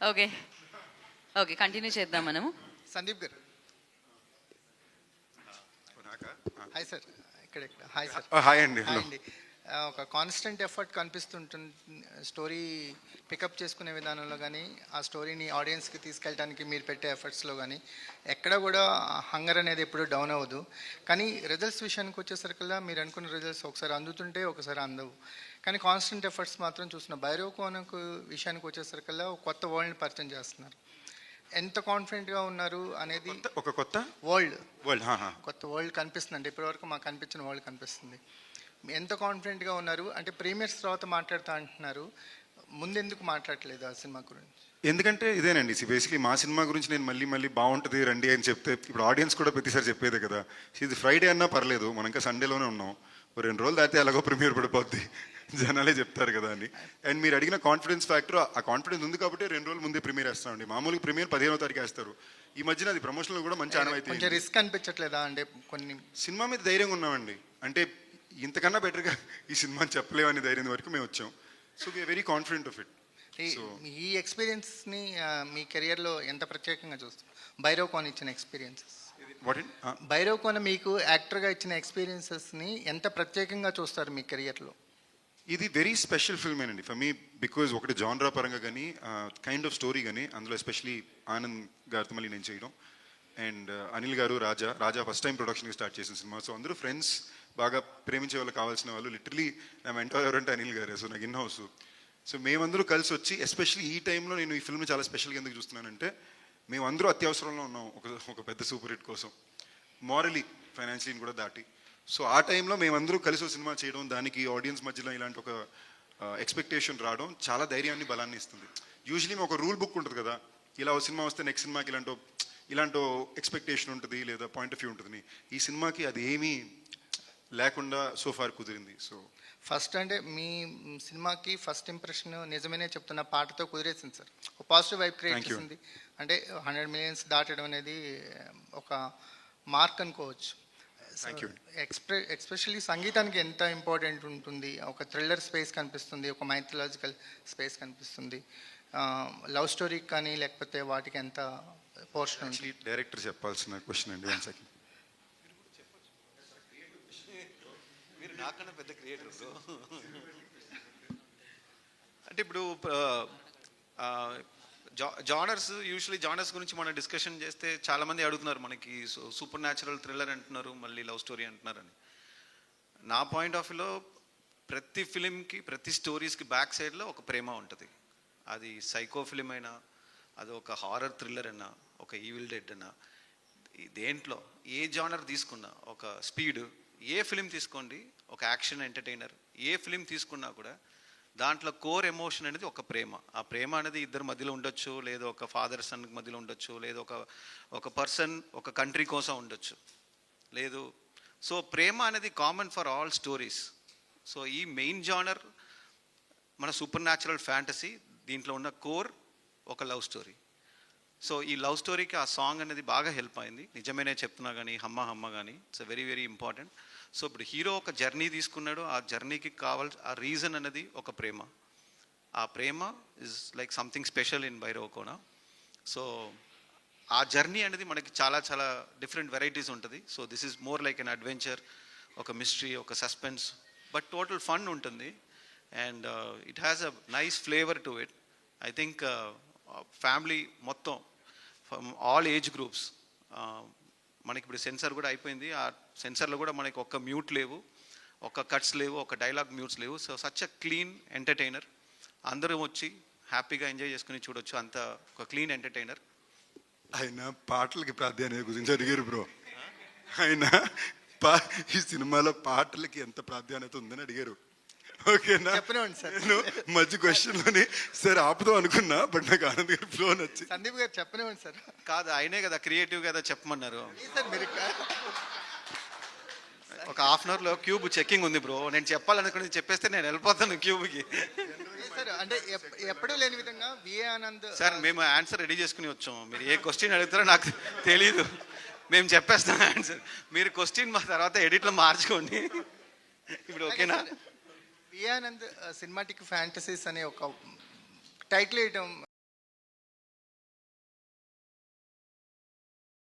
Okay. Okay continue చేద్దాం మనము. సందీప్ గారు. హాయ్ సార్ ఇక్కడ ఇక్కడ హాయ్ సార్ హాయ్ అండి. హాయ్ అండి. ఒక కాన్స్టెంట్ ఎఫర్ట్ కనిపిస్తుంటుంది. స్టోరీ పికప్ చేసుకునే విధానంలో కానీ ఆ స్టోరీని ఆడియన్స్కి తీసుకెళ్ళడానికి మీరు పెట్టే ఎఫర్ట్స్లో కానీ ఎక్కడ కూడా హంగర్ అనేది ఎప్పుడు డౌన్ అవ్వదు. కానీ రిజల్ట్స్ విషయానికి వచ్చేసరికల్లా మీరు అనుకున్న రిజల్ట్స్ ఒకసారి అందుతుంటే ఒకసారి అందవు. కానీ కాన్స్టెంట్ ఎఫర్ట్స్ మాత్రం చూసిన భైరవ్ కోనకు విషయానికి వచ్చేసరికల్లా ఒక కొత్త వరల్డ్ని పరిచయం చేస్తున్నారు. ఎంత కాన్ఫిడెంట్గా ఉన్నారు అనేది ఒక కొత్త? వరల్డ్ వరల్డ్ కొత్త వరల్డ్ కనిపిస్తుందండి. ఇప్పటివరకు మాకు కనిపించిన వరల్డ్ కనిపిస్తుంది. ఎంత కాన్ఫిడెంట్గా ఉన్నారు? అంటే ప్రీమియర్స్ తర్వాత మాట్లాడుతా అంటున్నారు. ముందెందుకు మాట్లాడట్లేదు ఆ సినిమా గురించి? ఎందుకంటే ఇదేనండి బేసిక్లీ మా సినిమా గురించి నేను మళ్ళీ మళ్ళీ బాగుంటుంది రండి అని చెప్తే ఇప్పుడు ఆడియన్స్ కూడా ప్రతిసారి చెప్పేదే కదా. ఇది ఫ్రైడే అన్నా పర్లేదు మనం ఇంకా సండేలోనే ఉన్నాం. ఓ రెండు రోజులు దాటితే ఎలాగో ప్రీమియర్ పడిపోద్ది. జనాలే చెప్తారు కదా అని. అండ్ మీరు అడిగిన కాన్ఫిడెన్స్ ఫ్యాక్టర్ ఆ కాన్ఫిడెన్స్ ఉంది కాబట్టి రెండు రోజులు ముందే ప్రీమియర్ వేస్తామండి. మామూలుగా ప్రీమియర్ పదిహేనో తారీఖు వేస్తారు. ఈ మధ్యన అది ప్రమోషన్లో కూడా మంచి ఆనవాయితీ రిస్క్ అనిపించట్లేదా అంటే కొన్ని సినిమా మీద ధైర్యంగా ఉన్నామండి. అంటే ఇంతకన్నా బెటర్గా ఈ సినిమాని చెప్పలేమని ధైర్యం వరకు మేము వచ్చాం. So we are very confident of it ఈ- ఎక్స్పీరియన్స్ని మీ కెరియర్లో ఎంత ప్రత్యేకంగా చూస్తారు భైరవ్ కోన్ ఇచ్చిన ఎక్స్పీరియన్సెస్ భైరవ్ కోన మీకు యాక్టర్గా ఇచ్చిన ఎక్స్పీరియన్సెస్ని ఎంత ప్రత్యేకంగా చూస్తారు మీ కెరియర్లో ఇది వెరీ స్పెషల్ ఫిల్మ్ అండి. ఫర్ మీ బికాజ్ ఒకటి జాన్రా పరంగా కానీ కైండ్ ఆఫ్ స్టోరీ కానీ అందులో ఎస్పెషలీ ఆనంద్ గారితో మళ్ళీ నేను చేయడం. అండ్ అనిల్ గారు రాజా రాజా ఫస్ట్ టైం ప్రొడక్షన్కి స్టార్ట్ చేసిన సినిమా. సో అందరూ ఫ్రెండ్స్ బాగా ప్రేమించే వాళ్ళు కావాల్సిన వాళ్ళు లిటరలీ నా మెంటర్ ఎవరంటే అనిల్ గారే సో నాకు ఇన్ హౌస్ సో మేమందరూ కలిసి వచ్చి ఎస్పెషల్లీ ఈ టైంలో నేను ఈ ఫిల్మ్ చాలా స్పెషల్గా ఎందుకు చూస్తున్నానంటే మేమందరూ అత్యవసరంలో ఉన్నాం ఒక ఒక పెద్ద సూపర్ హిట్ కోసం. మారలీ ఫైనాన్షియల్ కూడా దాటి. సో ఆ టైంలో మేమందరూ కలిసి ఒక సినిమా చేయడం దానికి ఆడియన్స్ మధ్యలో ఇలాంటి ఒక ఎక్స్పెక్టేషన్ రావడం చాలా ధైర్యాన్ని బలాన్ని ఇస్తుంది. యూజువలీ ఒక రూల్ బుక్ ఉంటుంది కదా ఇలా ఒక సినిమా వస్తే నెక్స్ట్ సినిమాకి ఇలాంటి ఇలాంటి ఎక్స్పెక్టేషన్ ఉంటుంది లేదా పాయింట్ ఆఫ్ వ్యూ ఉంటుంది. ఈ సినిమాకి అది ఏమీ లేకుండా సో ఫార్ కుదిరింది. సో ఫస్ట్ అంటే మీ సినిమాకి ఫస్ట్ ఇంప్రెషన్ నిజమేనే చెప్తున్న పాటతో కుదిరేసింది సార్. ఒక పాజిటివ్ వైబ్ క్రియేట్. చేసింది. అంటే హండ్రెడ్ మిలియన్స్ దాటడం అనేది ఒక మార్క్ అనుకోవచ్చు. ఎక్స్ప్రె ఎక్స్పెషల్లీ సంగీతానికి ఎంత ఇంపార్టెంట్ ఉంటుంది? ఒక థ్రిల్లర్ స్పేస్ కనిపిస్తుంది ఒక మైథలాజికల్ స్పేస్ కనిపిస్తుంది. లవ్ స్టోరీకి కానీ లేకపోతే వాటికి ఎంత పోర్షన్ డైరెక్టర్ చెప్పాల్సిన క్వశ్చన్ అండి వన్ సెకండ్ నాకన్నా పెద్ద క్రియేటర్ అంటే ఇప్పుడు జానర్స్ యూజువలీ జానర్స్ గురించి మనం డిస్కషన్ చేస్తే చాలామంది అడుగుతున్నారు మనకి సూపర్ న్యాచురల్ థ్రిల్లర్ అంటున్నారు మళ్ళీ లవ్ స్టోరీ అంటున్నారని. నా పాయింట్ ఆఫ్ వ్యూలో ప్రతి ఫిలింకి ప్రతి స్టోరీస్కి బ్యాక్ సైడ్లో ఒక ప్రేమ ఉంటుంది. అది సైకో ఫిలిం అయినా అది ఒక హారర్ థ్రిల్లర్ అయినా ఒక ఈవిల్ డెడ్ అయినా దేంట్లో ఏ జానర్ తీసుకున్నా ఒక స్పీడ్ ఏ ఫిలిం తీసుకోండి ఒక యాక్షన్ ఎంటర్టైనర్ ఏ ఫిలిం తీసుకున్నా కూడా దాంట్లో కోర్ ఎమోషన్ అనేది ఒక ప్రేమ. ఆ ప్రేమ అనేది ఇద్దరి మధ్యలో ఉండొచ్చు లేదా ఒక ఫాదర్ సన్ మధ్యలో ఉండొచ్చు లేదా ఒక ఒక పర్సన్ ఒక కంట్రీ కోసం ఉండొచ్చు. లేదు. సో ప్రేమ అనేది common for all stories. So ఈ మెయిన్ జానర్ మన సూపర్ న్యాచురల్ ఫ్యాంటసీ దీంట్లో ఉన్న కోర్ ఒక లవ్ స్టోరీ. సో ఈ లవ్ స్టోరీకి ఆ సాంగ్ అనేది బాగా హెల్ప్ అయింది. నిజమేనే చెప్తున్నా కానీ హమ్మ హమ్మ కానీ it's very very important so ఇప్పుడు హీరో ఒక జర్నీ తీసుకున్నాడు. ఆ జర్నీకి కావాల్సి ఆ రీజన్ అనేది ఒక ప్రేమ. ఆ ప్రేమ is like something special in Bhairavakona so ఆ జర్నీ అనేది మనకి చాలా చాలా డిఫరెంట్ వెరైటీస్ ఉంటుంది. So this is more like an adventure ఒక మిస్టరీ ఒక సస్పెన్స్ బట్ టోటల్ ఫన్ ఉంటుంది. And it has a nice flavour to it I think family మొత్తం ఆల్ ఏజ్ గ్రూప్స్ మనకి ఇప్పుడు సెన్సార్ కూడా అయిపోయింది. ఆ సెన్సార్లో కూడా మనకి ఒక్క మ్యూట్ లేవు ఒక్క కట్స్ లేవు ఒక డైలాగ్ మ్యూట్స్ లేవు. So such a clean entertainer అందరూ వచ్చి హ్యాపీగా ఎంజాయ్ చేసుకుని చూడొచ్చు. అంత ఒక క్లీన్ ఎంటర్టైనర్ ఆయన పాటలకి ప్రాధాన్యత గురించి అడిగారు బ్రో. ఆయన పా ఈ సినిమాలో పాటలకి ఎంత ప్రాధాన్యత ఉందని అడిగారు. ఓకేనా? చెప్పనివ్వండి సార్. నేను మధ్య క్వశ్చన్లోని సరే ఆపుదాం అనుకున్నా బట్ నాకు ఆనంద్ గారి ఫ్లో నచ్చి సందీప్ గారు చెప్పనివ్వండి సార్. కాదు ఆయనే కదా క్రియేటివ్ కదా చెప్పమన్నారు. ప్లీజ్ సార్ మీరు ఒక హాఫ్ అన్ అవర్లో క్యూబ్ చెక్కింగ్ ఉంది బ్రో నేను చెప్పాలనుకుని చెప్పేస్తే నేను వెళ్ళిపోతాను క్యూబ్కి అంటే ఎప్- ఎప్పుడూ లేని విధంగా విఏ ఆనంద్ సార్ మేము ఆన్సర్ రెడీ చేసుకుని వచ్చాము మీరు ఏ క్వశ్చన్ అడుగుతారో నాకు తెలీదు. మేము చెప్పేస్తాం ఆన్సర్ మీరు క్వశ్చన్ మా తర్వాత ఎడిట్లో మార్చుకోండి. ఇప్పుడు ఓకేనా? వియానంద్ ఆనంద్ సినిమాటిక్ ఫ్యాంటసీస్ అనే ఒక టైటిల్ వేయటం